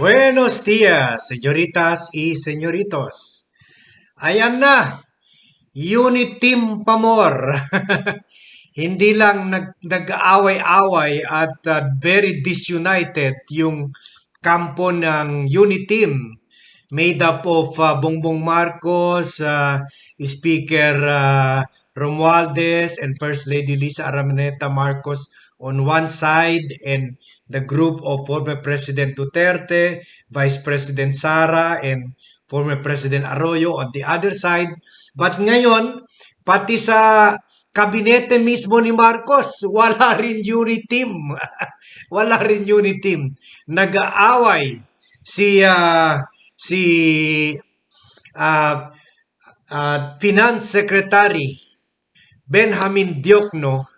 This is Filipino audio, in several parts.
Buenos días, señoritas y señoritos. Ayan na, unit team pamor. Hindi lang nag, nag-aaway-away at uh, very disunited yung kampo ng unit team made up of uh, Bongbong Marcos, uh, Speaker uh, Romualdez, and First Lady Lisa Aramineta Marcos on one side and the group of former President Duterte, Vice President Sara, and former President Arroyo on the other side. But ngayon, pati sa kabinete mismo ni Marcos, wala rin unity team. wala rin unity team. Nag-aaway si uh, si uh, uh, Finance Secretary Benjamin Diokno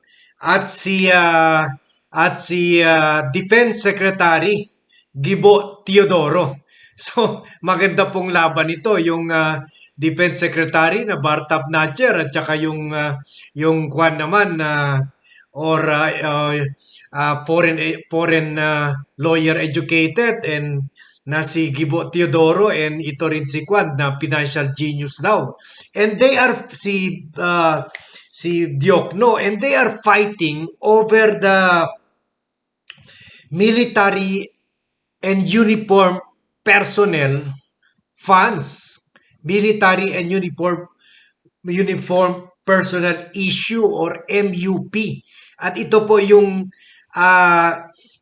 at si uh, at si uh, Defense Secretary Gibo Teodoro. So, maganda pong laban ito yung uh, Defense Secretary na Bartap Natcher at saka yung uh, yung kwan naman na uh, or uh, uh, foreign foreign uh, lawyer educated and na si Gibo Teodoro and ito rin si Kwan na financial genius daw. And they are si uh, si Diokno and they are fighting over the military and uniform personnel funds, military and uniform uniform personnel issue or MUP. At ito po yung uh,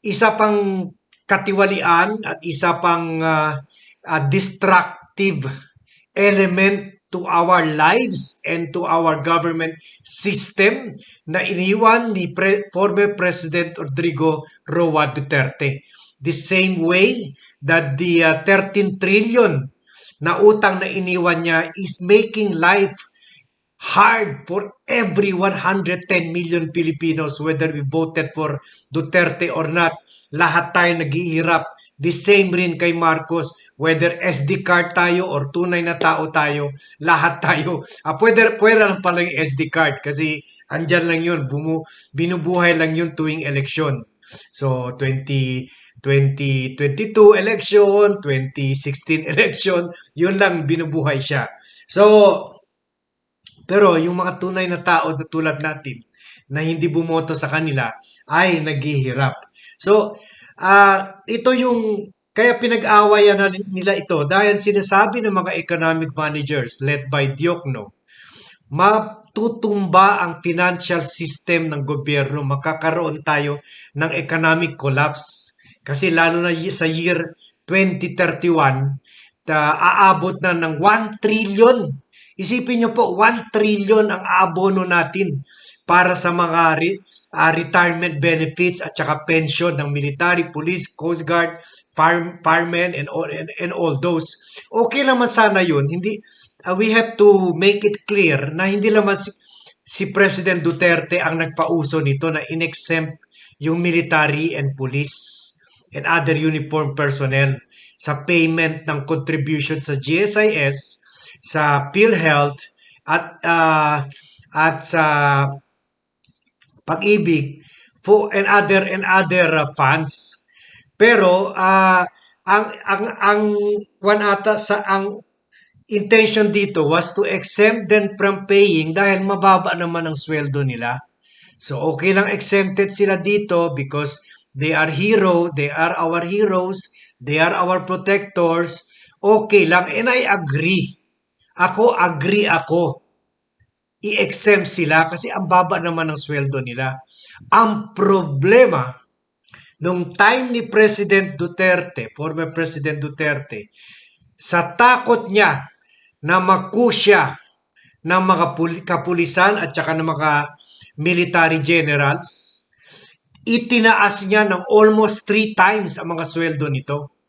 isa pang katiwalian at isa pang uh, uh, destructive element to our lives and to our government system na iniwan ni Pre- former President Rodrigo Roa Duterte. The same way that the uh, 13 trillion na utang na iniwan niya is making life hard for every 110 million Filipinos whether we voted for Duterte or not. Lahat tayo naghihirap. The same rin kay Marcos, whether SD card tayo or tunay na tao tayo, lahat tayo. Ah, pwede, pwede lang pala yung SD card kasi andyan lang yun, bumu, binubuhay lang yun tuwing eleksyon. So, 20, 2022 election, 2016 election, yun lang binubuhay siya. So, pero yung mga tunay na tao na tulad natin na hindi bumoto sa kanila ay naghihirap. So, uh, ito yung kaya pinag-awayan nila ito dahil sinasabi ng mga economic managers led by Diokno, matutumba ang financial system ng gobyerno, makakaroon tayo ng economic collapse. Kasi lalo na sa year 2031, ta, aabot na ng 1 trillion. Isipin nyo po, 1 trillion ang abono natin para sa mga uh, retirement benefits at saka pension ng military, police, coast guard, farm, firemen, and all, and, and all those. Okay naman sana yun. Hindi, uh, we have to make it clear na hindi naman si, si President Duterte ang nagpauso nito na inexempt yung military and police and other uniform personnel sa payment ng contribution sa GSIS, sa PhilHealth, at uh, at sa pag-ibig for and other and other uh, funds. Pero uh, ang ang ang kwan ata sa ang intention dito was to exempt them from paying dahil mababa naman ang sweldo nila. So okay lang exempted sila dito because they are hero, they are our heroes, they are our protectors. Okay lang and I agree. Ako agree ako i-exempt sila kasi ang baba naman ng sweldo nila. Ang problema, nung time ni President Duterte, former President Duterte, sa takot niya na makusya ng mga kapulisan at saka ng mga military generals, itinaas niya ng almost three times ang mga sweldo nito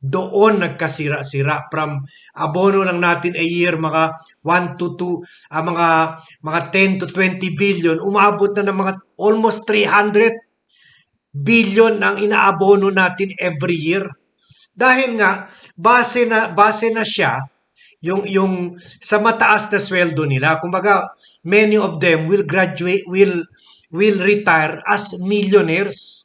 doon nagkasira-sira. From abono lang natin a year mga 1 to 2 uh, ah, mga mga 10 to 20 billion. Umabot na ng mga almost 300 billion ang inaabono natin every year. Dahil nga base na base na siya yung yung sa mataas na sweldo nila. Kumbaga many of them will graduate will will retire as millionaires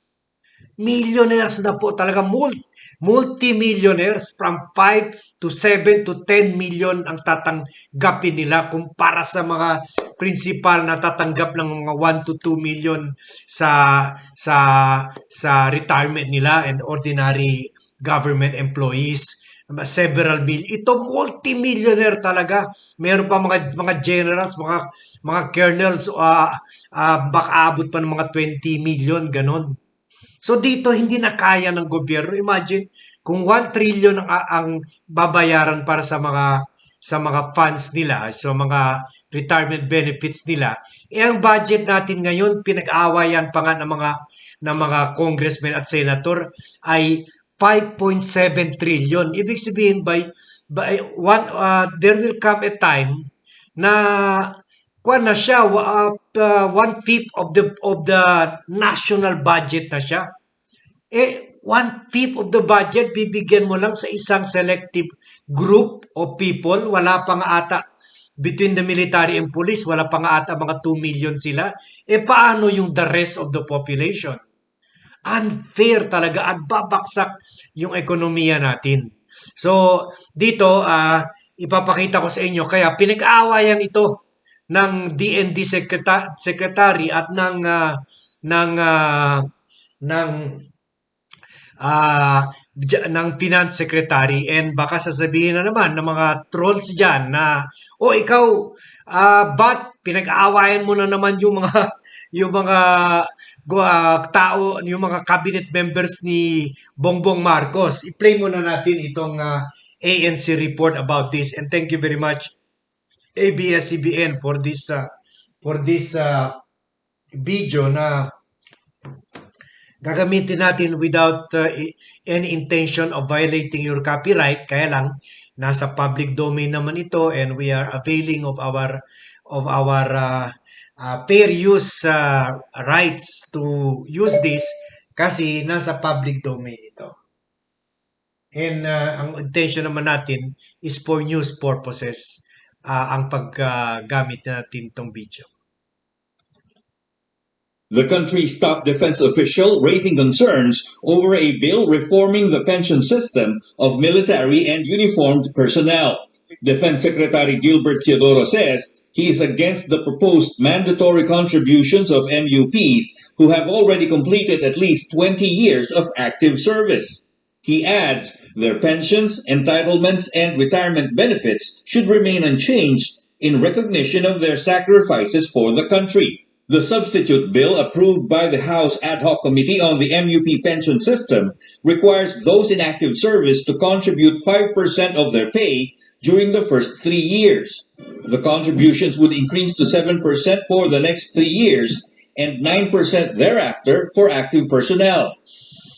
millionaires na po talaga mul- multi-millionaires from 5 to 7 to 10 million ang tatanggapin nila kumpara sa mga principal na tatanggap ng mga 1 to 2 million sa sa sa retirement nila and ordinary government employees. Several mil ito multi-millionaire talaga. Meron pa mga mga generals mga mga colonels uh, uh, baka abot pa ng mga 20 million ganon So dito hindi na kaya ng gobyerno. Imagine kung 1 trillion ang, ang babayaran para sa mga sa mga funds nila, sa mga retirement benefits nila. Eh ang budget natin ngayon pinag-aawayan pa nga ng mga ng mga congressmen at senator ay 5.7 trillion. Ibig sabihin by by one uh, there will come a time na kuan na siya uh, uh, one fifth of the of the national budget na siya. Eh one fifth of the budget bibigyan mo lang sa isang selective group of people. Wala pa nga ata between the military and police. Wala pa nga ata mga 2 million sila. Eh paano yung the rest of the population? Unfair talaga. At babaksak yung ekonomiya natin. So dito uh, ipapakita ko sa inyo. Kaya pinag-aawayan ito ng DND secretary, at ng uh, ng uh, ng uh, ng finance secretary. And baka sasabihin na naman ng mga trolls diyan na oh, ikaw uh, ba't pinag-aawayan mo na naman yung mga yung mga uh, tao yung mga cabinet members ni Bongbong Marcos? I-play muna natin itong uh, ANC report about this. And thank you very much ABS-CBN for this uh, for this uh, video na gagamitin natin without uh, any intention of violating your copyright kaya lang nasa public domain naman ito and we are availing of our of our uh, uh, fair use uh, rights to use this kasi nasa public domain ito. And uh, ang intention naman natin is for news purposes uh, ang paggamit uh, natin itong video. The country's top defense official raising concerns over a bill reforming the pension system of military and uniformed personnel. Defense Secretary Gilbert Teodoro says he is against the proposed mandatory contributions of MUPs who have already completed at least 20 years of active service. He adds their pensions, entitlements, and retirement benefits should remain unchanged in recognition of their sacrifices for the country. The substitute bill approved by the House Ad hoc Committee on the MUP pension system requires those in active service to contribute 5% of their pay during the first three years. The contributions would increase to 7% for the next three years and 9% thereafter for active personnel.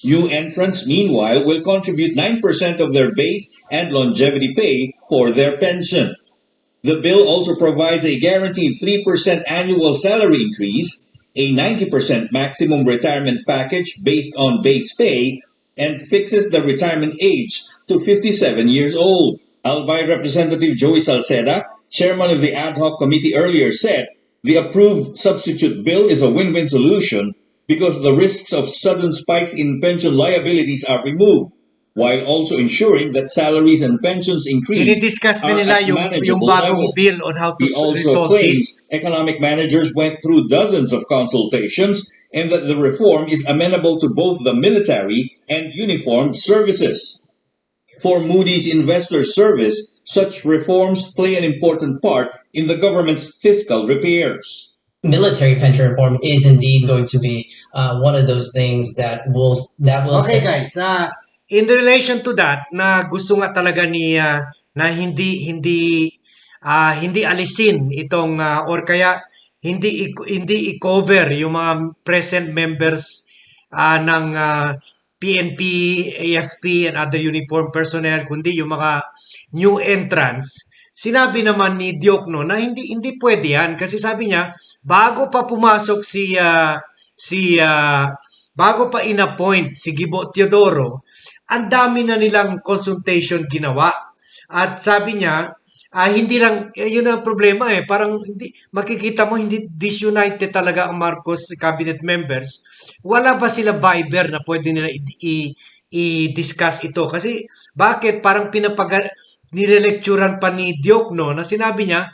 New entrants, meanwhile, will contribute 9% of their base and longevity pay for their pension. The bill also provides a guaranteed 3% annual salary increase, a 90% maximum retirement package based on base pay, and fixes the retirement age to 57 years old. Albay Representative Joey Salceda, chairman of the ad hoc committee earlier said, the approved substitute bill is a win-win solution because the risks of sudden spikes in pension liabilities are removed while also ensuring that salaries and pensions increase. Dinidiscuss na are nila yung, yung bagong bill on how to He also resolve claims this. economic managers went through dozens of consultations and that the reform is amenable to both the military and uniformed services. For Moody's Investor Service, such reforms play an important part in the government's fiscal repairs. Military pension reform is indeed going to be uh, one of those things that will that will Okay guys, uh, in relation to that, na gusto nga talaga ni uh, na hindi hindi ah, hindi alisin itong ah, or kaya hindi hindi i-cover yung mga present members ah, ng ah, PNP, AFP and other uniform personnel kundi yung mga new entrants. Sinabi naman ni Diokno na hindi hindi pwede yan kasi sabi niya bago pa pumasok si ah, si ah, bago pa inappoint si Gibo Teodoro, ang dami na nilang consultation ginawa. At sabi niya, ah, hindi lang, eh, yun ang problema eh. Parang hindi, makikita mo hindi disunited talaga ang Marcos cabinet members. Wala ba sila Viber na pwede nila i-discuss ito? Kasi bakit parang pinapaga nirelecturan pa ni Diokno na sinabi niya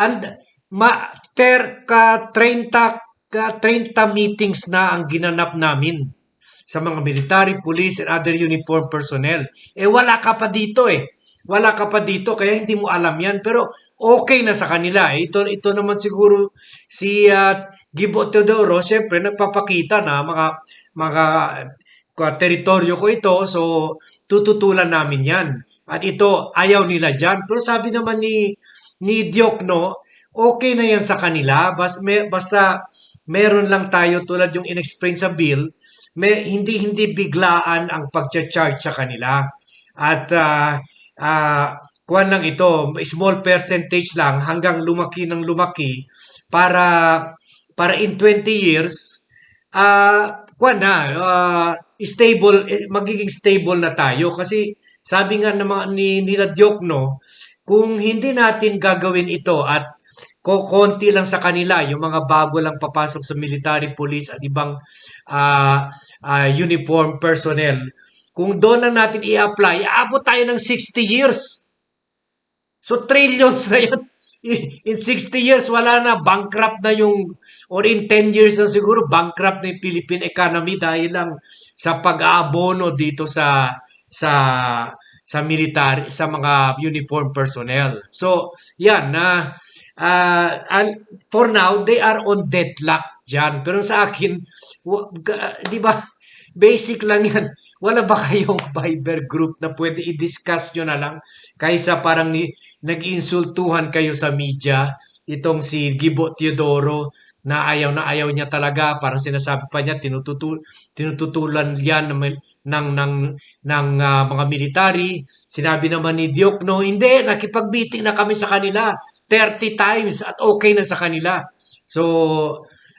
and ma ter ka 30 ka 30 meetings na ang ginanap namin sa mga military, police, and other uniform personnel. Eh, wala ka pa dito eh. Wala ka pa dito, kaya hindi mo alam yan. Pero okay na sa kanila. Eh. Ito, ito naman siguro si uh, Gibo Teodoro, siyempre nagpapakita na mga, mga uh, teritoryo ko ito, so tututulan namin yan. At ito, ayaw nila dyan. Pero sabi naman ni, ni Diokno, okay na yan sa kanila. Bas, may, basta meron lang tayo tulad yung in-explain sa bill, may, hindi hindi biglaan ang pagcha-charge sa kanila. At uh, uh, kuwan lang ito, small percentage lang hanggang lumaki ng lumaki para para in 20 years uh, kuwan na uh, stable eh, magiging stable na tayo kasi sabi nga naman ni nila Diokno kung hindi natin gagawin ito at ko konti lang sa kanila yung mga bago lang papasok sa military police at ibang uh, uh, uniform personnel kung doon lang natin i-apply aabot tayo ng 60 years. So trillions na yan in 60 years wala na. Bankrupt na yung or in 10 years na siguro bankrupt na yung Philippine economy dahil lang sa pag-aabono dito sa sa sa military sa mga uniform personnel so yan na uh, and for now, they are on deadlock dyan. Pero sa akin, ga- di ba, basic lang yan. Wala ba kayong Viber group na pwede i-discuss nyo na lang kaysa parang ni, nag-insultuhan kayo sa media itong si Gibo Teodoro na ayaw na ayaw niya talaga. Parang sinasabi pa niya tinututul tinututulan yan ng ng ng, ng ah, mga military. Sinabi naman ni Diokno hindi. Nakipag-meeting na kami sa kanila. 30 times at okay na sa kanila. So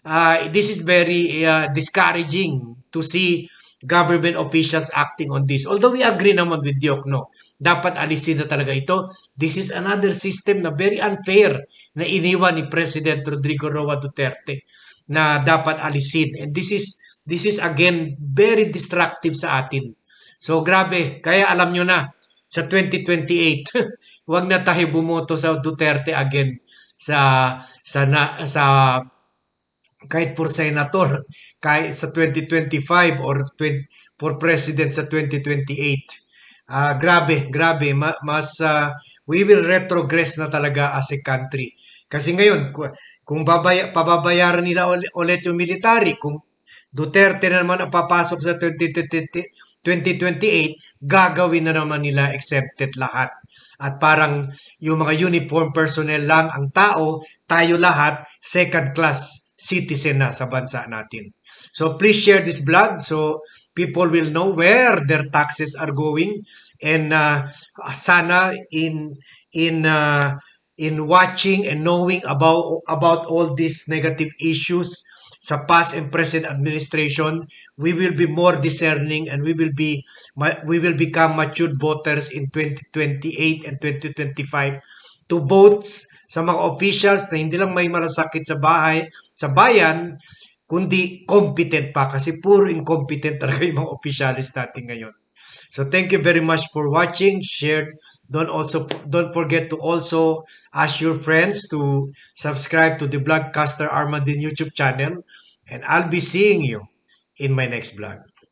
uh, this is very uh, discouraging to see government officials acting on this. Although we agree naman with Diokno, dapat alisin na talaga ito. This is another system na very unfair na iniwan ni President Rodrigo Roa Duterte na dapat alisin. And this is this is again very destructive sa atin. So grabe, kaya alam nyo na sa 2028, wag na tayo bumoto sa Duterte again sa sa na, sa kahit for senator, kahit sa 2025 or 20, for president sa 2028. Ah, grabe, grabe. Ma- mas ah, we will retrogress na talaga as a country. Kasi ngayon, ku- kung babaya, pababayaran nila uli- ulit yung military, kung Duterte na naman ang papasok sa 2020 2028, gagawin na naman nila exempted lahat. At parang yung mga uniform personnel lang ang tao, tayo lahat, second class citizen na sa bansa natin. So please share this blog so people will know where their taxes are going and uh, sana in in uh, in watching and knowing about about all these negative issues sa past and present administration we will be more discerning and we will be we will become matured voters in 2028 and 2025 to vote sa mga officials na hindi lang may malasakit sa bahay, sa bayan, kundi competent pa kasi puro incompetent talaga yung mga officialis natin ngayon. So thank you very much for watching, share. Don't also don't forget to also ask your friends to subscribe to the Blogcaster Armadin YouTube channel and I'll be seeing you in my next vlog.